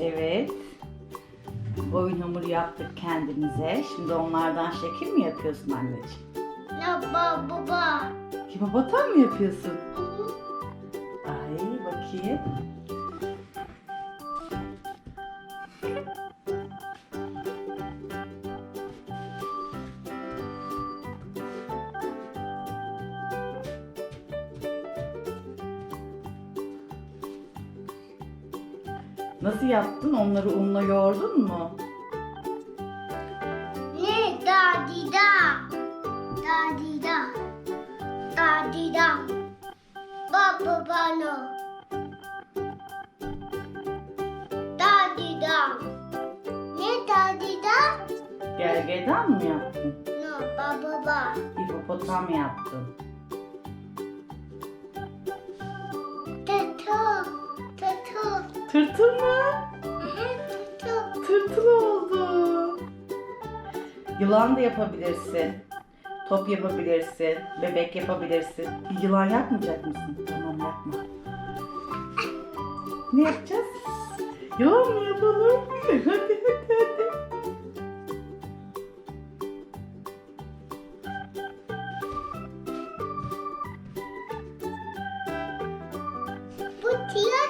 Evet. Oyun hamuru yaptık kendimize. Şimdi onlardan şekil mi yapıyorsun anneciğim? Baba baba. Hipopatan mı yapıyorsun? Ay bakayım. Nasıl yaptın? Onları unla yoğurdun mu? Ne da di da. Da di da. Da di da. Baba bana. Da di da. Ne da di da? Gergedan mı yaptın? No baba baba. Hipopotam yaptın. Tırtıl mı? Tırtıl oldu. Yılan da yapabilirsin. Top yapabilirsin. Bebek yapabilirsin. Yılan yapmayacak mısın? Tamam yapma. Ne yapacağız? Yılan mı yapalım? hadi hadi hadi. Bu tiyas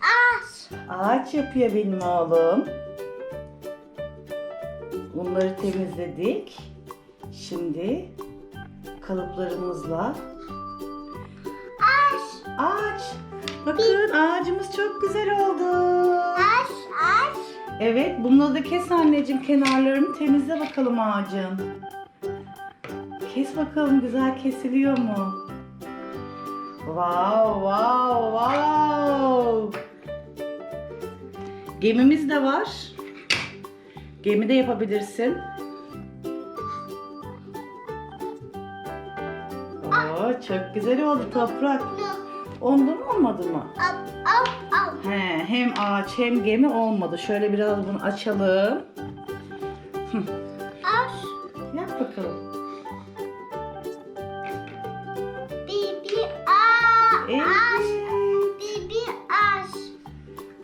Aş. Ağaç yapıyor benim oğlum. Bunları temizledik. Şimdi kalıplarımızla Aş. ağaç. Bakın ağacımız çok güzel oldu. Aş. Aş. Evet, bununla da kes anneciğim kenarlarını temizle bakalım ağacın. Kes bakalım güzel kesiliyor mu? Wow, wow, wow. Gemimiz de var. Gemi de yapabilirsin. Oo, çok güzel oldu toprak. Ondan olmadı mı? Up. Up. Up. He, hem ağaç hem gemi olmadı. Şöyle biraz bunu açalım. Aş. Yap bakalım. Bibi a. Evet. Bibi aş.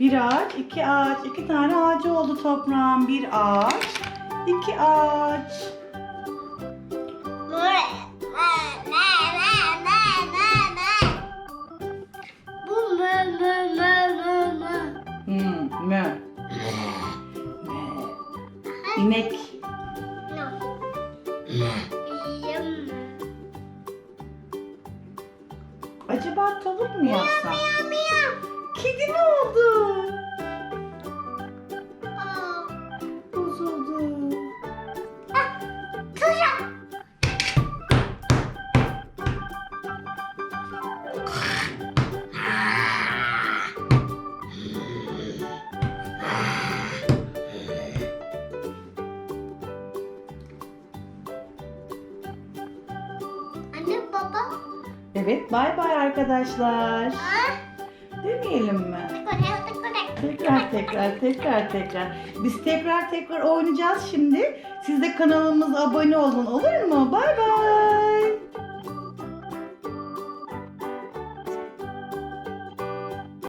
Bir ağaç, iki ağaç, iki tane ağacı oldu toprağın. Bir ağaç, iki ağaç. İnek. No. Yum. Acaba tavuk mu yapsam? Miyav miyav. Kedi mi oldu? Evet, bay bay arkadaşlar. Demeyelim mi? Tekrar tekrar tekrar tekrar. Biz tekrar tekrar oynayacağız şimdi. Siz de kanalımıza abone olun olur mu? Bay bay.